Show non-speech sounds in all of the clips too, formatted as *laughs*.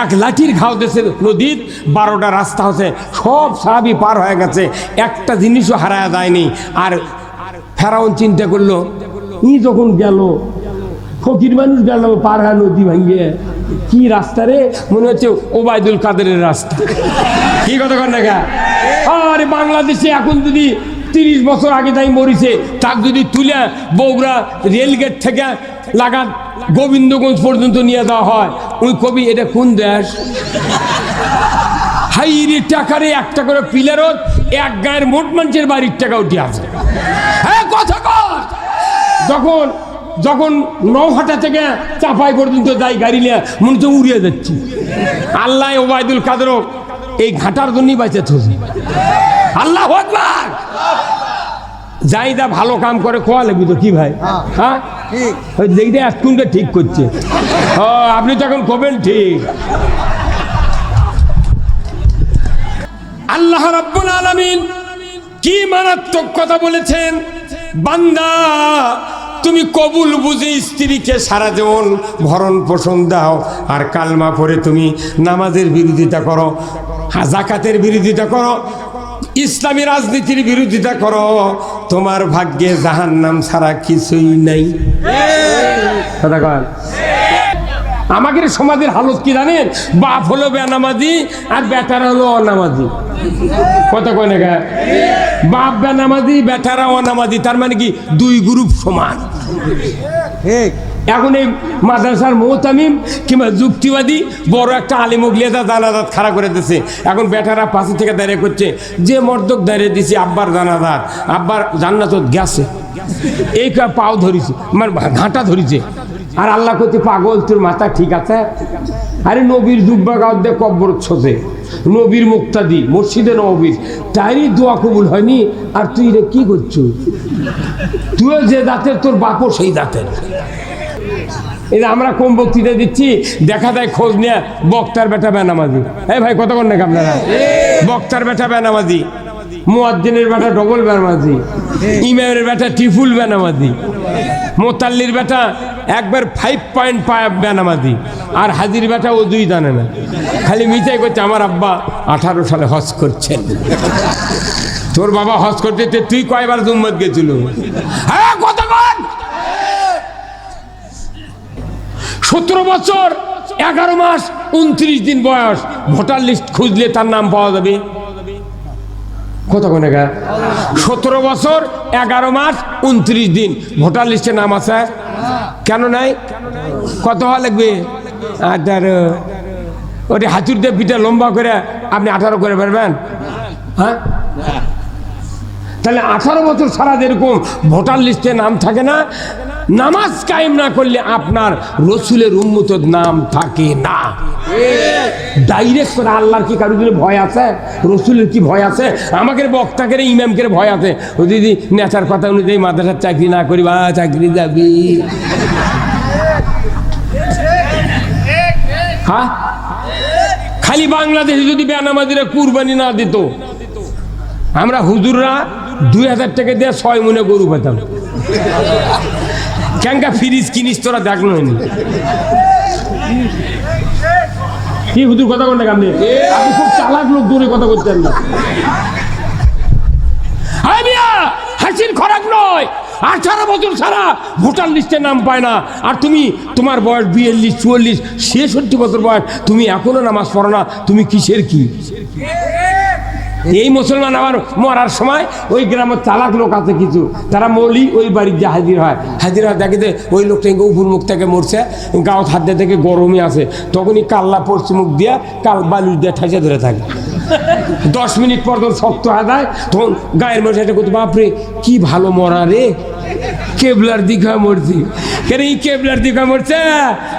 এক লাঠির ঘাও দেশে নদীর, বারোটা রাস্তা হচ্ছে সব সাহাবি পার হয়ে গেছে। একটা জিনিসও হারায় যায়নি। আর ফেরাউন চিন্তা করল, ই যখন গেল, ফকির মানুষ গেল, পার হয় নদী ভাঙিয়ে, কি রাস্তা রে? মনে হচ্ছে ওবায়দুল কাদেরের রাস্তা। কি কথা কর না আরে বাংলাদেশে এখন যদি তিরিশ বছর আগে তাই মরিছে, তাক যদি তুলে বগুড়া রেলগেট থেকে লাগান। গোবিন্দগঞ্জ পর্যন্ত নিয়ে দেওয়া হয়। ওই কবি এটা কোন দেশ? হাইরে টাকারে একটা করে পিলারত এক গায়ের মোট মানুষের বাড়ির টাকা উঠে আছে হ্যাঁ কথা যখন যখন নৌহাটা থেকে চাপাই পর্যন্ত যাই গাড়ি নিয়ে মনে হচ্ছে উড়িয়ে যাচ্ছি। আল্লাহ ওবায়দুল কাদেরও এই ঘাটার জন্যই বাঁচে থাকি আল্লাহ যাই দা ভালো কাম করে খোয়া লাগবি তো কি ভাই? হ্যাঁ? ওই দেখতে ঠিক করছে। ও আপনি তো এখন কবেন ঠিক। আল্লাহ রাব্বুল আলামিন কি মারাত্মক কথা বলেছেন? বান্দা তুমি কবুল বুঝে স্ত্রীকে সারা জীবন ভরণ পোষণ দাও আর কালমা পরে তুমি নামাজের বিরোধিতা করো হা, জাকাতের বিরোধিতা করো ইসলামী রাজনীতির বিরোধিতা করো, তোমার ভাগ্যে জাহান নাম ছাড়া কিছুই নাই। আমাদের সমাজের হালত কি জানেন? বাপ হলো বেনামাজি আর বেটারা হলো অনামাজি। কত কয়? বাপ বেনামাজি, বেটারা অনামাজি, তার মানে কি? দুই গ্রুপ সমান। এখন এই মাদ্রাসার মোহতামিম কিংবা যুক্তিবাদী বড় একটা আলিমুগলিয়াদা জানাজাত খাড়া করে দিছে। এখন বেটারা পাশে থেকে দাঁড়িয়ে করছে, যে মর্দক দাঁড়িয়ে দিছি আব্বার জানাজাত, আব্বার জান্নাত গেছে। এই পাও ধরিছে মানে ঘাঁটা ধরিছে। আর আল্লাহ করতে পাগল, তোর মাথা ঠিক আছে? আরে নবীর দুব্বা গাঁও কব্বর ছোঁচে। নবীর মুক্তাদি, মসজিদে নবীর তাইরই দোয়া কবুল হয়নি। আর তুই রে কি করছ? তুইও যে দাঁতের তোর বাপও সেই দাঁতের এই আমরা কম বক্তৃতা দিচ্ছি, দেখা যায় খোঁজ নিয়ে, বক্তার বেটা বেনামাজি। এই ভাই কতক্ষণ নাকি আপনারা? বক্তার বেটা বেনামাজি, মুয়াজ্জিনের বেটা ডবল বেনামাজি, ইমামের বেটা টিফুল বেনামাজি, মোতাল্লির বেটা একবার ফাইভ পয়েন্ট ফাইভ বেনামাজি, আর হাজির বেটা ও দুই জানে না। খালি মিটাই করছে, আমার আব্বা আঠারো সালে হজ করছেন। তোর বাবা হজ করতে, তুই কয়বার জুম্মত গেছিল? হ্যাঁ কতক্ষণ সতেরো বছর, এগারো মাস, উনত্রিশ দিন বয়স। ভোটার লিস্ট খুঁজলে তার নাম পাওয়া যাবে। কত কোনে সতেরো বছর, এগারো মাস, উনত্রিশ দিন। ভোটার লিস্টে নাম আছে? কেন নাই? কত হওয়া লাগবে? আর ওটি হাতুর দিয়ে পিঠে লম্বা করে আপনি আঠারো করে পারবেন হ্যাঁ? তাহলে আঠারো বছর ছাড়া যেরকম ভোটার লিস্টে নাম থাকে না? নামাজ কায়েম না করলে আপনার রসুলের উন্মত নাম থাকে না। ডাইরেক্ট করে আল্লাহর কি কারোর জন্য ভয় আছে? রসুলের কি ভয় আছে? আমাকে বক্তাকে ইমামকে ভয় আছে। ও দিদি নেতার কথা অনুযায়ী মাদ্রাসার চাকরি না করি, বা চাকরি যাবি। হ্যাঁ? খালি বাংলাদেশে যদি বেনামাজিরা কুরবানি না দিত, আমরা হুজুররা দুই হাজার টাকা দিয়ে ছয় মনে গরু পেতাম। ক্যাঙ্কা ফ্রিজ কিনিস তোরা দেখল হয়নি। কি হুজুর কথা বলেন আপনি আপনি খুব চালাক লোক, দূরে কথা বলছেন না। হাসির খরাক নয়। আঠারো বছর ছাড়া ভোটার লিস্টে নাম পায় না। আর তুমি তোমার বয়স বিয়াল্লিশ, চুয়াল্লিশ, ছেষট্টি বছর বয়স, তুমি এখনও নামাজ পড়ো না। তুমি কিসের কি? এই মুসলমান আবার মরার সময় ওই গ্রামের চালাক লোক আছে কিছু, তারা মলি ওই বাড়ির যে হাজির হয়। হাজির হয় দেখে ওই লোকটা উপর মুখ থেকে মরছে গাও খাদ্য থেকে গরমই আছে। তখনই কাল্লা পড়ছে মুখ দিয়ে কাল বালুর দিয়ে ঠাসে ধরে থাকে। দশ মিনিট পর তোর শক্ত হয়ে তখন গায়ের মানুষ এটা করতে, বাপরে, কি ভালো মরা রে, কেবলার দিঘা মরছি। কেন এই কেবলার দিঘা মরছে?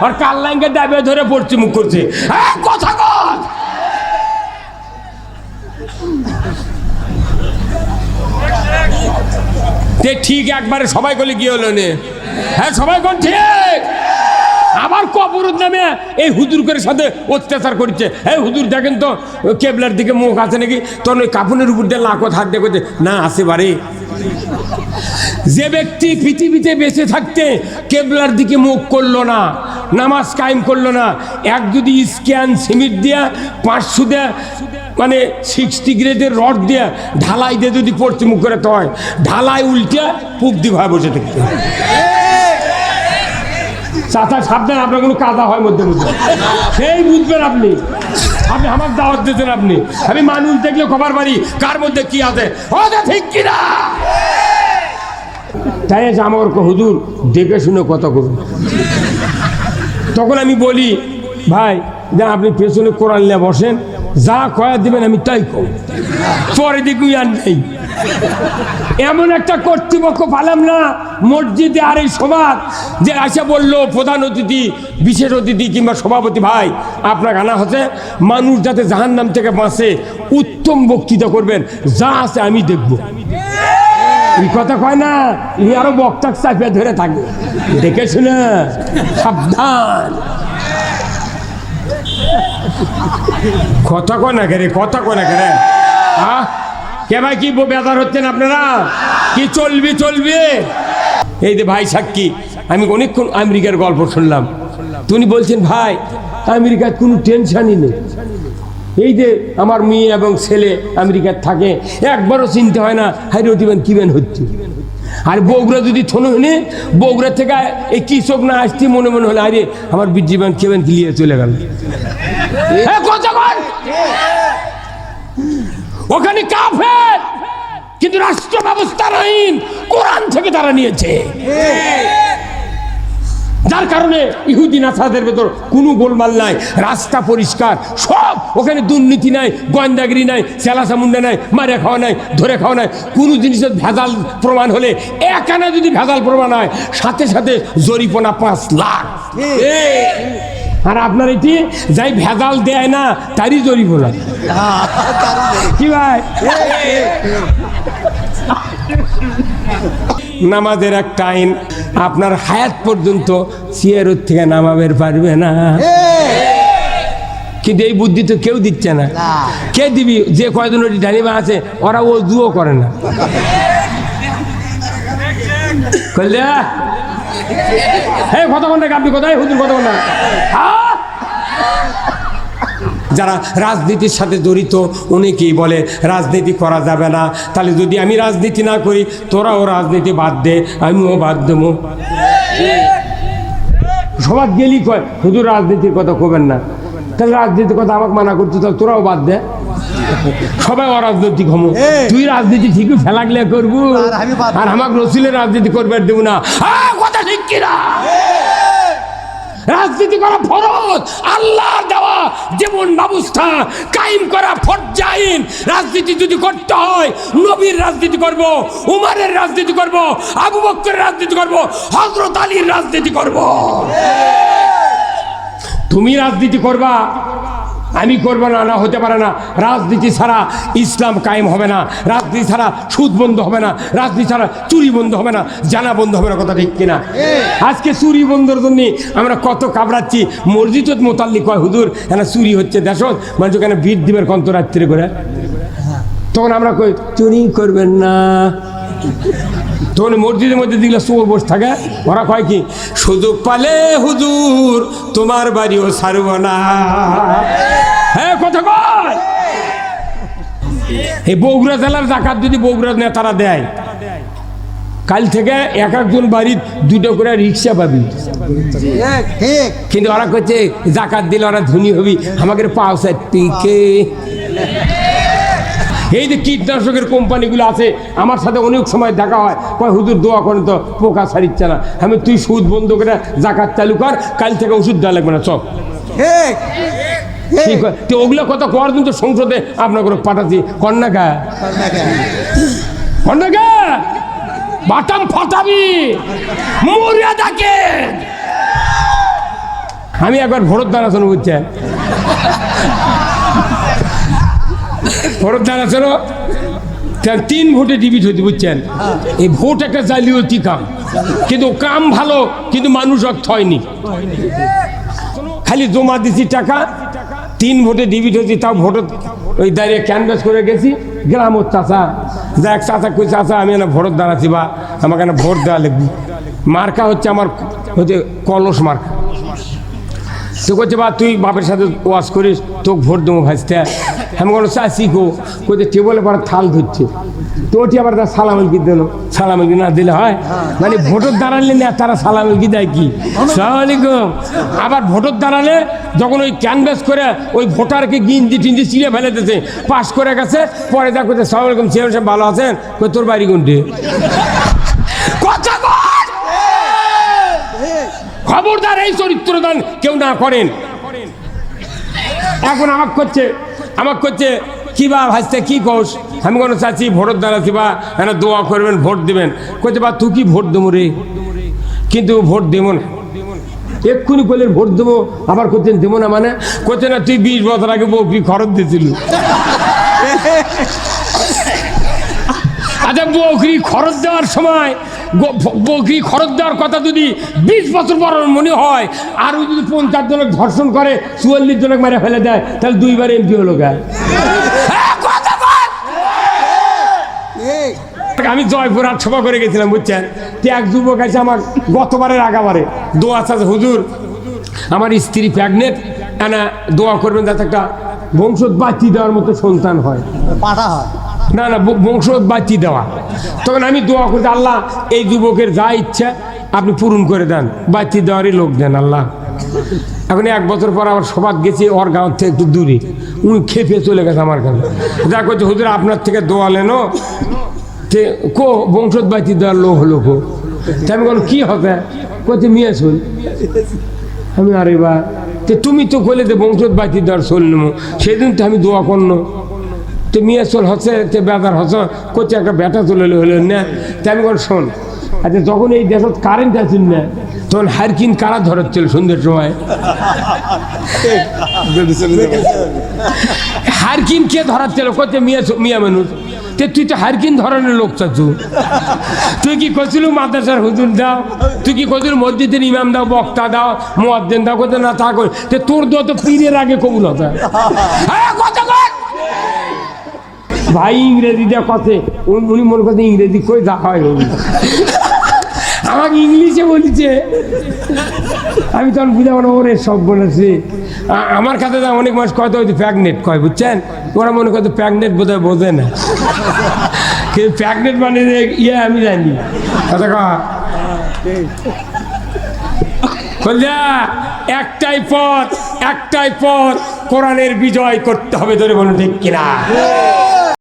আর কাল্লাঙ্গে ডাবে ধরে পড়ছে মুখ করছে। হ্যাঁ কথা ঠিক একবারে সবাই করলে কি হলো নে? হ্যাঁ সবাই কোন ঠিক? আবার কবরত নামে এই হুজুর করে সাথে অত্যাচার করছে। এই হুজুর দেখেন তো, কেবলার দিকে মুখ আছে নাকি? তখন ওই কাপনের উপর দিয়ে লাখত হাত দিয়ে করছে না আসে বারে যে ব্যক্তি পৃথিবীতে বেঁচে থাকতে কেবলার দিকে মুখ করল না, নামাজ কায়েম করল না, এক যদি স্ক্যান, সিমিট দিয়া, পাঁচশো দেয়া মানে সিক্সটি গ্রেডের রড দিয়ে ঢালাই দিয়ে যদি পড়তে মুখ করে হয় ঢালাই উল্টে দি ভয় বসে থাকতে। চাচা, সাবধান, আপনার কোনো কাদা হয় মধ্যে মধ্যে। সেই বুঝবেন আপনি। আপনি আমার দাওয়াত দিয়েছেন আপনি। আমি মানুষ দেখলে খবর বাড়ি কার মধ্যে কি আছে। ঠিক কিনা? তাই আছে আমার হুজুর, দেখে শুনে কথা করুন তখন আমি বলি, ভাই যে আপনি পেছনে কোরআন নিয়ে বসেন। যা কয়া দিবেন আমি তাই কব পরে দেখুন আর নেই। এমন একটা কর্তৃপক্ষ পালাম না, মসজিদে আর এই সমাজ যে আসে বলল, প্রধান অতিথি, বিশেষ অতিথি কিংবা সভাপতি, ভাই, আপনার আনা হচ্ছে। মানুষ যাতে জাহান নাম থেকে বাঁচে, উত্তম বক্তৃতা করবেন। যা আছে আমি দেখব। এই কথা কয় না ই আরও বক্তাক চাপিয়ে ধরে থাকে। দেখে শুনে, সাবধান। কথা কয় না রে কথা কয় না রে? হ্যাঁ কে ভাই, কি বেদার হচ্ছেন আপনারা? কি চলবি, চলবে? এই যে ভাই সাক্ষী, আমি অনেকক্ষণ আমেরিকার গল্প শুনলাম। তুমি বলছেন, ভাই আমেরিকার কোনো টেনশনই নেই। এই যে আমার মেয়ে এবং ছেলে আমেরিকার থাকে, একবারও চিনতে হয় না হাই রতিবেন কিবেন হচ্ছে? আর বগুড়া যদি থনু হলে বগুড়া থেকে এই কৃষক না আসতে মনে মনে হলে, আরে আমার বিদ্যমান কেমন গিলিয়ে চলে গেল? ওখানে কাফের, কিন্তু রাষ্ট্র ব্যবস্থার আইন কোরআন থেকে তারা নিয়েছে যার কারণে ইহুদি নাসাদের ভেতর কোনো গোলমাল নাই রাস্তা পরিষ্কার সব ওখানে দুর্নীতি নাই গোয়েন্দাগিরি নাই চেলাচামুন্ডা নাই মারে খাওয়া নাই ধরে খাওয়া নাই। কোনো জিনিসের ভেজাল প্রমাণ হলে একানা যদি ভেজাল প্রমাণ হয় সাথে সাথে জরিপনা পাঁচ লাখ। আর আপনার এটি যাই ভেজাল দেয় না তারই জরিপনা। কি ভাই? নামাজের একটা আইন আপনার হায়াত পর্যন্ত চেয়ারের থেকে নামাবের পারবে না। কিন্তু এই বুদ্ধি তো কেউ দিচ্ছে না। কে দিবি? যে কয়জন ওটি ডানিমা আছে ওরা ও দুও করে না। হ্যাঁ কতক্ষণ আপনি কোথায়? হুজুর কতক্ষণ আহ! যারা রাজনীতির সাথে জড়িত অনেকেই বলে রাজনীতি করা যাবে না। তাহলে যদি আমি রাজনীতি না করি তোরাও রাজনীতি বাদ দে আমিও বাদ দেবো। সবার গেলি কয় শুধু রাজনীতির কথা কবেন না। তাহলে রাজনীতির কথা আমাকে মানা করছ তাহলে তোরাও বাদ দে। সবাই অরাজনৈতিক হম তুই রাজনীতি ঠিকই ফেলাগলে করব। আর আমাকে রসিলের রাজনীতি করবে দেবো না। কথা ঠিক কিনা? রাজনীতি করা ফরজ আল্লাহ দেওয়া যেমন ব্যবস্থা কায়েম করা ফরজাইন। রাজনীতি যদি করতে হয় নবীর রাজনীতি করব উমারের রাজনীতি করব আবু বক্করের রাজনীতি করব হজরত আলীর রাজনীতি করব। তুমি রাজনীতি করবা আমি করব না না হতে পারে না। রাজনীতি ছাড়া ইসলাম কায়েম হবে না। রাজনীতি ছাড়া সুদ বন্ধ হবে না। রাজনীতি ছাড়া চুরি বন্ধ হবে না। জানা বন্ধ হবে না কথা ঠিক কিনা? আজকে চুরি বন্ধের জন্য আমরা কত কাবড়াচ্ছি। মসজিদ মোতাল্লি কয় হুজুর, এখানে চুরি হচ্ছে দেশ মানুষ এখানে ভিড় দিবের কন্ত রাত্রে করে। তখন আমরা কই, চুরি করবেন না। তখন মসজিদের মধ্যে দিলে চোর বসে থাকে, ওরা কয় কি, সুযোগ পালে হুজুর, তোমার বাড়িও ছাড়ব না। হ্যাঁ কথা কয়। এই বগুড়া জেলার জাকাত যদি বগুড়া নেতারা দেয়, কাল থেকে এক একজন বাড়ির দুটো করে রিক্সা পাবি। কিন্তু ওরা করছে জাকাত দিলে ওরা ধনী হবি আমাকে পাও পিকে এই যে কীটনাশকের কোম্পানিগুলো আছে আমার সাথে অনেক সময় দেখা হয়। কয় হুজুর দোয়া করেন তো পোকা সারিচ্ছে না। আমি তুই সুদ বন্ধ করে জাকাত চালু কর কাল থেকে ওষুধ দেওয়া লাগবে না ঠিক। তো ওগুলো কথা করার কিন্তু সংসদে আপনার করে পাঠাচ্ছি। কন্যাকা? কন্যাকা। বাটাম ফাটাবি। মরিয়া আমি একবার ভোট দানা শোনো বুঝছেন ভোট দানা শোনো তা তিন ভোটে ডিবিট হইতে বুঝছেন? এই ভোট একটা জালিয়াতি কাম কিন্তু কাম ভালো, কিন্তু মানুষ অর্থ হয়নি। খালি জমা দিছি টাকা, তিন ভোটে ডিবিট হয়েছি, তাও ভোট ওই দাঁড়িয়ে ক্যানভাস করে গেছি। গ্রাম ওর চাষা দেখ চাষা কই চাষা আমি না ভোট দাঁড়াচ্ছি বা, আমাকে না ভোট দেওয়া লাগবে। মার্কা হচ্ছে আমার, হচ্ছে কলস মার্কা। তো করছে বা, তুই বাপের সাথে ওয়াশ করিস, তোকে ভোট দেবো ভাজতে আমি কোনো চাষি গো কোথায় টেবলে পরে থাল ধরছে। তো ওটি আবার তার সালামেলকি দিল। সালামেলকি না দিলে হয়? মানে ভোটর দাঁড়ালে না, তারা সালামেলকি দেয় কি? সালামালাইকুম আবার ভোটর দাঁড়ালে যখন ওই ক্যানভাস করে ওই ভোটারকে গিঞ্জি টিঞ্জি চিড়ে ফেলে দিতেছে পাস করে গেছে, পরে যা করছে সালাম আলাইকুম চেয়ার সাহেব ভালো আছেন? তোর বাড়ি কোনটি? খবরদার এই চরিত্রদান কেউ না করেন। এখন আমাক করছে আমাক করছে কি বা ভাজতে কী কোষ আমি কোনো চাচ্ছি ভোটের দাঁড়াচ্ছি বা এনা দোয়া করবেন ভোট দিবেন? করছে বা তুই কি ভোট দেবো রে? কিন্তু ভোট দেবো না। এক্ষুনি করলেন ভোট দেবো। আবার করছেন দেবো না মানে? করছে না তুই বিশ বছর আগে বকরি খরচ দিয়েছিল। *laughs* আচ্ছা বকরি খরচ দেওয়ার সময় গো- বকরি খরচ দেওয়ার কথা যদি বিশ বছর পর মনে হয় আর ওই যদি পঞ্চাশ জনক ধর্ষণ করে চুয়াল্লিশ জনক মেরে ফেলে দেয় তাহলে দুইবার এমপি হলো গায়ে ঠিক আমি জয়পুরহাট সভা করে গেছিলাম বুঝছেন? তো এক যুবক আছে আমার গতবারের আগাবারে দোয়া আছে হুজুর আমার স্ত্রী প্রেগনেন্ট না দোয়া করবেন যাতে একটা বংশত বাচ্চি দেওয়ার মতো সন্তান হয়। পাঠা হয়। না না, ব- বংশত বাচ্চি দেওয়া। তখন আমি দোয়া করছি আল্লাহ, এই যুবকের যা ইচ্ছা আপনি পূরণ করে দেন। বাচ্চি দেওয়ারই লোক দেন আল্লাহ। এখন এক বছর পর আবার সবাদ গেছি, ওর গাঁও থেকে একটু দূরে। উনি খেপে চলে গেছে আমার কাছে। যা করছে হুজুর, আপনার থেকে দোয়া লেনো। তে, কো বংশত বাচ্চি দেওয়ার লোক হলো কো? আমি বললাম, কি হবে? কোথায় মিয়া শুন। আমি, আরে বা তে, তুমি তো কলে যে বংশত বাচ্চি দেওয়ার নেব। সেদিন তো আমি দোয়া করল তো মিয়া চল হচ্ছে তে বেদার হচ্ছে করছে একটা ব্যাটা চলে হলো না। তা আমি বল শোন আচ্ছা যখন এই দেশত কারেন্ট আসেন না তখন হারকিন কারা ধরাচ্ছিল সন্ধ্যের সময়? হারকিন কে ধরাচ্ছিল? করছে মিয়া মিয়া মানুষ। তে তুই তো হারকিন ধরনের লোক চাচ্ছু তুই কি করছিল মাদ্রাসার হুজুর দাও? তুই কি করছিল মসজিদের ইমাম দাও বক্তা দাও মোয়াদ্দেন দাও? কোথায় না তা করে তে তোর দোয়া তো পীরের আগে কবুল হতা। হ্যাঁ, কথা। ভাই ইংরেজি দেওয়া কথে উনি মনে করছে ইংরেজি কই যা হয় আমাকে ইংলিশে বলছে। আমি তখন বুঝাবো না, ওরে সব বলেছে। আমার কাছে যা অনেক মানুষ কয়তো হয়তো প্যাগনেট কয়, বুঝছেন? ওরা মনে করতো প্যাগনেট বোধহয় বোঝে না। কিন্তু প্যাগনেট মানে ইয়ে আমি জানি। কথা কয়। একটাই পথ একটাই পথ, কোরআনের বিজয় করতে হবে, ধরে বলুন ঠিক কিনা?